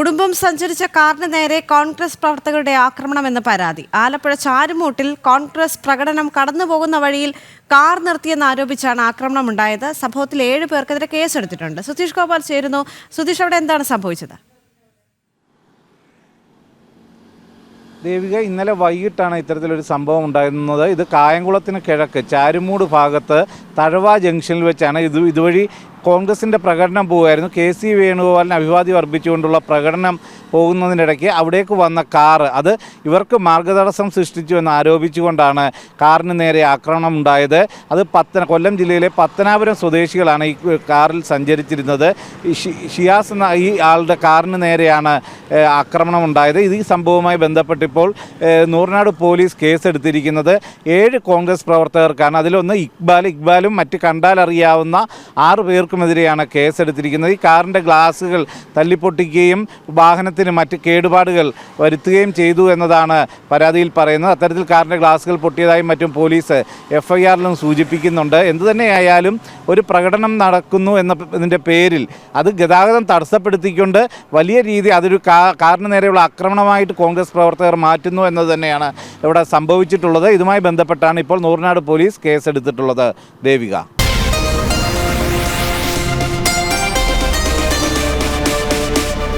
കുടുംബം സഞ്ചരിച്ച കാറിന് നേരെ കോൺഗ്രസ് പ്രവർത്തകരുടെ ആക്രമണമെന്ന് പരാതി. ആലപ്പുഴ ചാരുമൂട്ടിൽ കോൺഗ്രസ് പ്രകടനം കടന്നുപോകുന്ന വഴിയിൽ കാർ നിർത്തിയെന്ന് ആരോപിച്ചാണ് ആക്രമണം ഉണ്ടായത് സംഭവത്തിൽ ഏഴ് പേർക്കെതിരെ കേസെടുത്തിട്ടുണ്ട്. സുധീഷ് ഗോപാൽ ചേരുന്നു. സുധീഷ് അവിടെ എന്താണ് സംഭവിച്ചത്? ദേവിക ഇന്നലെ വൈകിട്ടാണ് ഇത്തരത്തിലൊരു സംഭവം ഉണ്ടായിരുന്നത്. ഇത് കായംകുളത്തിന് കിഴക്ക് ചാരുമൂട് ഭാഗത്ത് തഴവ ജംഗ്ഷനിൽ വെച്ചാണ് ഇത്. ഇതുവഴി കോൺഗ്രസിന്റെ പ്രകടനം പോകുമായിരുന്നു കെ സി വേണുഗോപാലിന് അഭിവാദ്യം അർപ്പിച്ചുകൊണ്ടുള്ള പ്രകടനം പോകുന്നതിനിടയ്ക്ക് അവിടേക്ക് വന്ന കാറ് അത് ഇവർക്ക് മാർഗതടസ്സം സൃഷ്ടിച്ചു എന്ന് ആരോപിച്ചുകൊണ്ടാണ് കാറിന് നേരെ ആക്രമണം ഉണ്ടായത്. അത് പത്തന കൊല്ലം ജില്ലയിലെ പത്തനാപുരം സ്വദേശികളാണ് ഈ കാറിൽ സഞ്ചരിച്ചിരുന്നത്. ഷിയാസ് എന്ന ഈ ആളുടെ കാറിന് നേരെയാണ് ആക്രമണം ഉണ്ടായത്. ഇത് ഈ സംഭവവുമായി ബന്ധപ്പെട്ടിപ്പോൾ ഏഹ്, നൂറിനാട് പോലീസ് കേസെടുത്തിരിക്കുന്നത് ഏഴ് കോൺഗ്രസ് പ്രവർത്തകർക്കാണ്. അതിലൊന്ന് ഇക്ബാൽ ഇക്ബാലും മറ്റ് കണ്ടാലറിയാവുന്ന ആറ് പേർക്കുമെതിരെയാണ് കേസെടുത്തിരിക്കുന്നത്. ഈ കാറിന്റെ ഗ്ലാസുകൾ തല്ലിപ്പൊട്ടിക്കുകയും വാഹനത്തിന് മറ്റ് കേടുപാടുകൾ വരുത്തുകയും ചെയ്തു എന്നതാണ് പരാതിയിൽ പറയുന്നത്. അത്തരത്തിൽ കാറിന്റെ ഗ്ലാസുകൾ പൊട്ടിയതായും മറ്റും പോലീസ് എഫ് ഐ ആറിലും സൂചിപ്പിക്കുന്നുണ്ട്. എന്തുതന്നെയായാലും ഒരു പ്രകടനം നടക്കുന്നു എന്ന ഇതിന്റെ പേരിൽ അത് ഗതാഗതം തടസ്സപ്പെടുത്തിക്കൊണ്ട് വലിയ രീതി അതൊരു കാറിന് നേരെയുള്ള ആക്രമണമായിട്ട് കോൺഗ്രസ് പ്രവർത്തകർ മാറ്റുന്നു എന്നത് തന്നെയാണ് ഇവിടെ സംഭവിച്ചിട്ടുള്ളത്. ഇതുമായി ബന്ധപ്പെട്ടാണ് ഇപ്പോൾ നൂറിനാട് പോലീസ് കേസെടുത്തിട്ടുള്ളത്. ദേവിക.